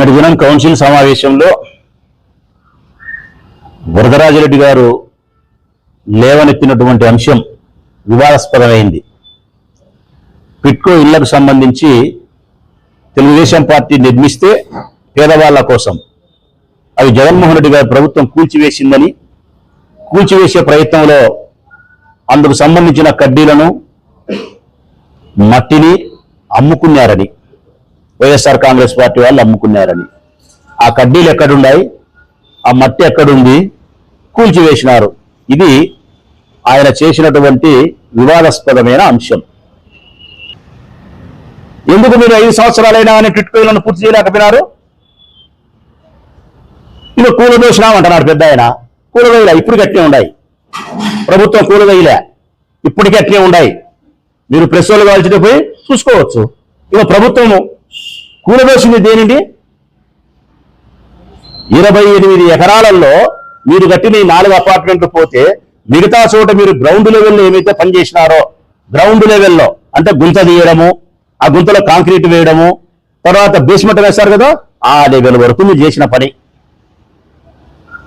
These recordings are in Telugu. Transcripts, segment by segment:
నిన్నటి దినం కౌన్సిల్ సమావేశంలో వరదరాజరెడ్డి గారు లేవనెత్తినటువంటి అంశం వివాదాస్పదమైంది. పిట్కో ఇళ్ళకు సంబంధించి తెలుగుదేశం పార్టీ నిర్మిస్తే పేదవాళ్ళ కోసం. అవి జగన్మోహన్ రెడ్డి గారి ప్రభుత్వం కూల్చివేసిందని కూల్చివేసే ప్రయత్నంలో అందుకు సంబంధించిన కడ్డీలను మట్టిని అమ్ముకున్నారని. వైఎస్ఆర్ కాంగ్రెస్ పార్టీ వాళ్ళు అమ్ముకున్నారని. ఆ కడ్డీలు ఎక్కడున్నాయి? ఆ మట్టి ఎక్కడుంది? కూల్చివేసినారు. ఇది ఆయన చేసినటువంటి వివాదాస్పదమైన అంశం. ఎందుకు మీరు ఐదు సంవత్సరాలైనా కానీ టిట్కోయిలను పూర్తి చేయలేకపోయినారు? ఇది కూలదోసినామంటున్నాడు పెద్ద ఆయన. కూలదోయలే ఇప్పుడు గట్టినే ఉన్నాయి. ప్రభుత్వం కూలదోయలే ఇప్పటికీ అట్నే ఉన్నాయి. మీరు ప్రెస్ వాళ్ళు కాల్చితే పోయి చూసుకోవచ్చు. ఇక ప్రభుత్వము కూలదోసింది దేనిది? ఇరవై ఎనిమిది ఎకరాలలో మీరు కట్టిన ఈ నాలుగు అపార్ట్మెంట్లు పోతే మిగతా చోట మీరు గ్రౌండ్ లెవెల్లో ఏమైతే పనిచేసినారో గ్రౌండ్ లెవెల్లో అంటే గుంత తీయడము ఆ గుంతలో కాంక్రీట్ వేయడము తర్వాత బేస్మెంట్ వేస్తారు కదా ఆ లెవెల్ వరకు మీరు చేసిన పని.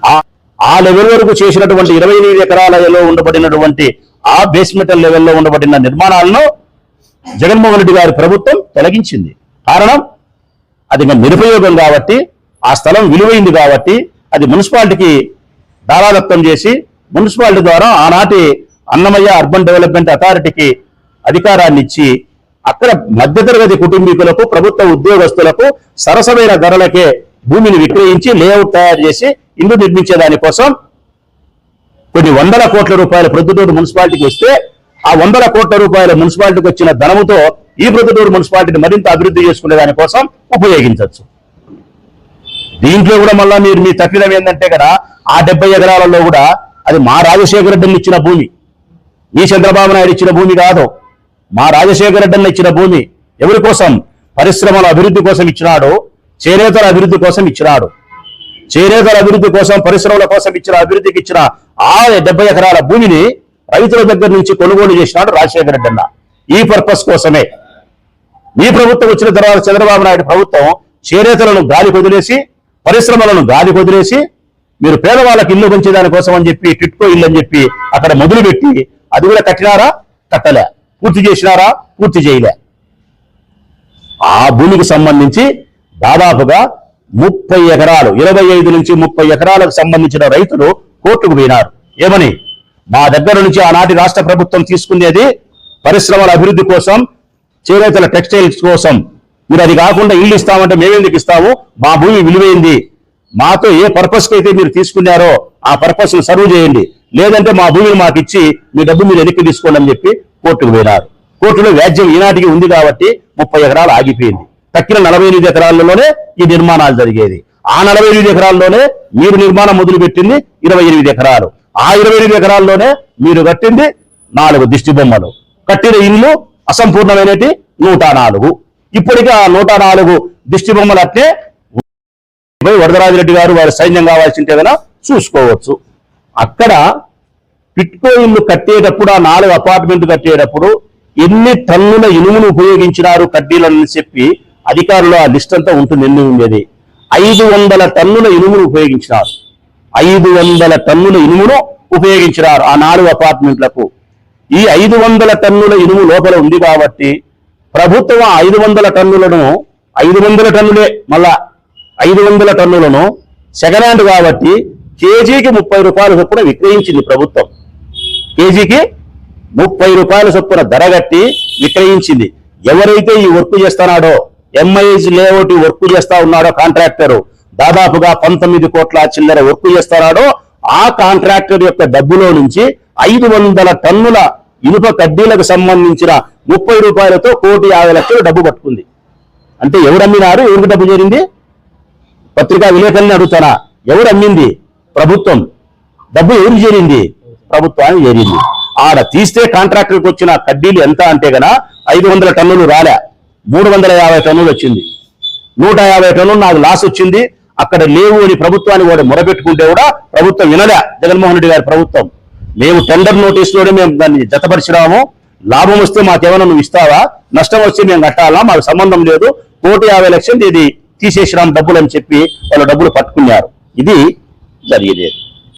ఆ- ఆ లెవెల్ వరకు చేసినటువంటి ఇరవై ఎనిమిది ఎకరాలలో ఉండబడినటువంటి ఆ బేస్మెంట్ లెవెల్లో ఉండబడిన నిర్మాణాలను జగన్మోహన్ రెడ్డి గారి ప్రభుత్వం తొలగించింది. కారణం అది ఇంకా నిరుపయోగం కాబట్టి ఆ స్థలం విలువైంది కాబట్టి అది మున్సిపాలిటీకి దారాదత్తం చేసి మున్సిపాలిటీ ద్వారా ఆనాటి అన్నమయ్య అర్బన్ డెవలప్మెంట్ అథారిటీకి అధికారాన్ని ఇచ్చి అక్కడ మధ్యతరగతి కుటుంబీకులకు ప్రభుత్వ ఉద్యోగస్తులకు సరసమైన ధరలకే భూమిని విక్రయించి లేఅవుట్ తయారు చేసి ఇల్లు నిర్మించే దానికోసం కొన్ని వందల కోట్ల రూపాయల ప్రొద్దుటూరు మున్సిపాలిటీకి వస్తే ఆ వందల కోట్ల రూపాయల మున్సిపాలిటీకి వచ్చిన ధనముతో ఈ ప్రొద్దుటూరు మున్సిపాలిటీని మరింత అభివృద్ధి చేసుకునే దానికోసం ఉపయోగించవచ్చు. దీంట్లో కూడా మళ్ళీ మీరు మీ తప్పిదం ఏంటంటే కదా ఆ డెబ్బై ఎకరాలలో కూడా అది మా రాజశేఖర రెడ్డిని ఇచ్చిన భూమి. ఈ చంద్రబాబు నాయుడు ఇచ్చిన భూమి కాదు. మా రాజశేఖర రెడ్డిని ఇచ్చిన భూమి ఎవరి కోసం? పరిశ్రమల అభివృద్ధి కోసం ఇచ్చినాడు చేనేతల అభివృద్ధి కోసం ఇచ్చినాడు. చేనేతల అభివృద్ధి కోసం పరిశ్రమల కోసం ఇచ్చిన అభివృద్ధికి ఇచ్చిన ఆ డెబ్బై ఎకరాల భూమిని రైతుల దగ్గర నుంచి కొనుగోలు చేసినాడు రాజశేఖర రెడ్డి అన్న. ఈ పర్పస్ కోసమే. మీ ప్రభుత్వం వచ్చిన తర్వాత చంద్రబాబు నాయుడు ప్రభుత్వం చేనేతలను గాలి వదిలేసి పరిశ్రమలను గాలి వదిలేసి మీరు పేదవాళ్ళకి ఇల్లు పెంచేదాని కోసం అని చెప్పి టిట్కో ఇల్లు అని చెప్పి అక్కడ మొదలుపెట్టి అది కూడా కట్టినారా? కట్టలే. పూర్తి చేసినారా? పూర్తి చేయలే. ఆ భూమికి సంబంధించి దాదాపుగా ముప్పై ఎకరాలు ఇరవై ఐదు నుంచి ముప్పై ఎకరాలకు సంబంధించిన రైతులు కోర్టుకు పోయినారు. ఏమని? మా దగ్గర నుంచి ఆనాటి రాష్ట్ర ప్రభుత్వం తీసుకునేది పరిశ్రమల అభివృద్ధి కోసం చేనేతల టెక్స్టైల్స్ కోసం. మీరు అది కాకుండా ఇల్లు ఇస్తామంటే మేమెందుకు ఇస్తాము మా భూమి విలువైంది. మాతో ఏ పర్పస్కి అయితే మీరు తీసుకున్నారో ఆ పర్పస్ను సర్వ్ చేయండి. లేదంటే మా భూమిని మాకు ఇచ్చి మీ డబ్బు మీరు వెనక్కి తీసుకోండి అని చెప్పి కోర్టుకు పోయినారు. కోర్టులో వ్యాజ్యం ఈనాటికి ఉంది కాబట్టి ముప్పై ఎకరాలు ఆగిపోయింది. తక్కిన నలభై ఎనిమిది ఎకరాల్లోనే ఈ నిర్మాణాలు జరిగేది. ఆ నలభై ఎనిమిది ఎకరాల్లోనే మీరు నిర్మాణం మొదలు పెట్టింది ఇరవై ఎనిమిది ఎకరాలు. ఆ ఇరవై ఎనిమిది ఎకరాల్లోనే మీరు కట్టింది నాలుగు దిష్టి బొమ్మలు. కట్టిన ఇల్లు అసంపూర్ణమైనటి నూట నాలుగు. ఇప్పటికీ ఆ నూట నాలుగు దిష్టి బొమ్మలు అట్నే వరదరాజిరెడ్డి గారు వారి సైన్యం కావాల్సింటే కదా చూసుకోవచ్చు. అక్కడ పిట్కో ఇల్లు కట్టేటప్పుడు ఆ నాలుగు అపార్ట్మెంట్ కట్టేటప్పుడు ఎన్ని టన్నుల ఇనుమును ఉపయోగించినారు కడ్డీలని చెప్పి అధికారులు ఆ లిస్ట్ అంతా ఉంటుంది ఎన్ని ఉండేది. ఐదు వందల టన్నుల ఇనుమును ఉపయోగించినారు. ఐదు వందల టన్నుల ఇనుమును ఉపయోగించినారు ఆ నాలుగు అపార్ట్మెంట్లకు ఈ ఐదు వందల టన్నుల ఇనుము లోపల ఉంది కాబట్టి ప్రభుత్వం ఐదు వందల టన్నులను ఐదు వందల టన్నులే మళ్ళా ఐదు వందల టన్నులను సెకండ్ హ్యాండ్ కాబట్టి కేజీకి ముప్పై రూపాయల చొప్పున విక్రయించింది ప్రభుత్వం. కేజీకి ముప్పై రూపాయల చొప్పున ధర కట్టి విక్రయించింది. ఎవరైతే ఈ వర్క్ చేస్తున్నాడో ఎంఐఎస్ లేఅవుట్ వర్క్ చేస్తా ఉన్నాడో కాంట్రాక్టర్ దాదాపుగా పంతొమ్మిది కోట్ల చిల్లర వర్క్ చేస్తున్నాడో ఆ కాంట్రాక్టర్ యొక్క డబ్బులో నుంచి ఐదు వందల టన్నుల ఇనుప కడ్డీలకు సంబంధించిన ముప్పై రూపాయలతో కోటి యాభై లక్షలు డబ్బు పట్టుకుంది. అంటే ఎవరు అమ్మినారు? ఎవరికి డబ్బు చేరింది? పత్రికా విలేకరుల్ని అడుగుతానా? ఎవరు అమ్మింది? ప్రభుత్వం. డబ్బు ఎవరు చేరింది? ప్రభుత్వానికి చేరింది. ఆడ తీస్తే కాంట్రాక్టర్కి వచ్చిన కడ్డీలు ఎంత అంటే గన ఐదు వందల టన్నులు రాలే. మూడు వందల యాభై టన్నులు వచ్చింది. నూట యాభై టన్నులు నాకు లాస్ వచ్చింది. అక్కడ లేవు అని ప్రభుత్వాన్ని కూడా మొరబెట్టుకుంటే కూడా ప్రభుత్వం వినలే. జగన్మోహన్ రెడ్డి గారి ప్రభుత్వం. మేము టెండర్ నోటీసులోనే మేము దాన్ని జతపరిచినాము. లాభం వస్తే మాకేమైనా నువ్వు ఇస్తావా? నష్టం వస్తే మేము కట్టాలా? మాకు సంబంధం లేదు. కోటి యాభై లక్షలు ఇది తీసేసినాం డబ్బులు అని చెప్పి వాళ్ళు డబ్బులు పట్టుకున్నారు. ఇది జరిగేది.